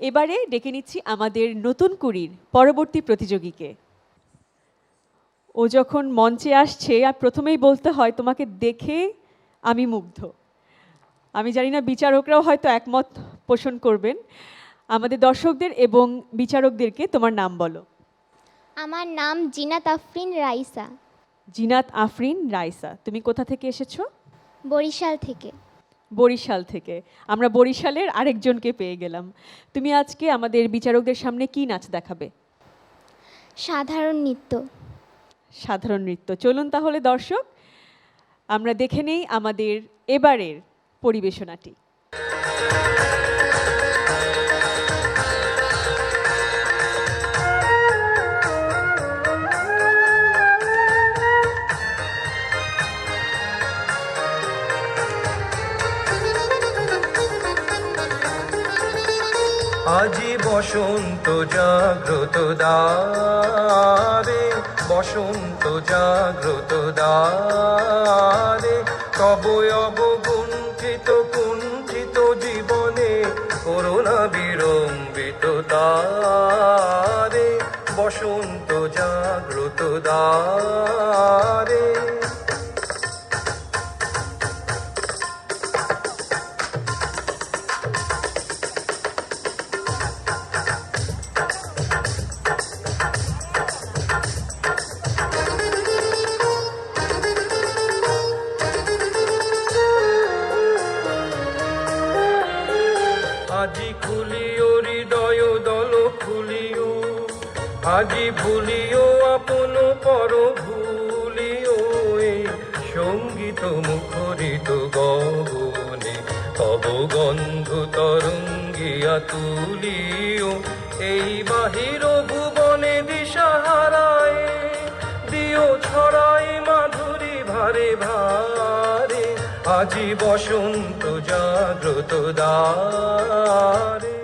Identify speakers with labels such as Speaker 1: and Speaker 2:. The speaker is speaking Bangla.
Speaker 1: এবারে ডেকে নিচ্ছি আমাদের নতুন কুড়ির পরবর্তী প্রতিযোগীকে। ও যখন মঞ্চে আসছে আর প্রথমেই বলতে হয় তোমাকে দেখে আমি মুগ্ধ। আমি জানি না বিচারকরাও হয়তো একমত পোষণ করবেন। আমাদের দর্শকদের এবং বিচারকদেরকে তোমার নাম বলো।
Speaker 2: আমার নাম জিনাত আফরিন রাইসা।
Speaker 1: জিনাত আফরিন রাইসা তুমি কোথা থেকে এসেছ?
Speaker 2: বরিশাল থেকে।
Speaker 1: বরিশাল থেকে। আমরা বরিশালের আরেকজনকে পেয়ে গেলাম। তুমি আজকে আমাদের বিচারকদের সামনে কি নাচ দেখাবে?
Speaker 2: সাধারণ নৃত্য।
Speaker 1: সাধারণ নৃত্য। চলুন তাহলে দর্শক আমরা দেখে নেই আমাদের এবারের পরিবেশনাটি।
Speaker 3: আজি বসন্ত জাগ্রত দ্বারে বসন্ত জাগ্রত দ্বারে তব অবগুণ্ঠিত, কুণ্ঠিত জীবনে করোনা বিড়ম্বিত তারে বসন্ত জাগ্রত দ্বারে আজি খুলিও, হৃদয় দল খুলিও, আজি ভুলিও, আপন পর ভুলিও সংগীত মুখরিত গগনে, তব গন্ধ তরঙ্গিয়া তুলিও, এই বাহির ভুবনে দিশাহারায়, দিও ছড়াই মাধুরী ভারে ভারে। আজি বসন্ত জাগ্রত দ্বারে।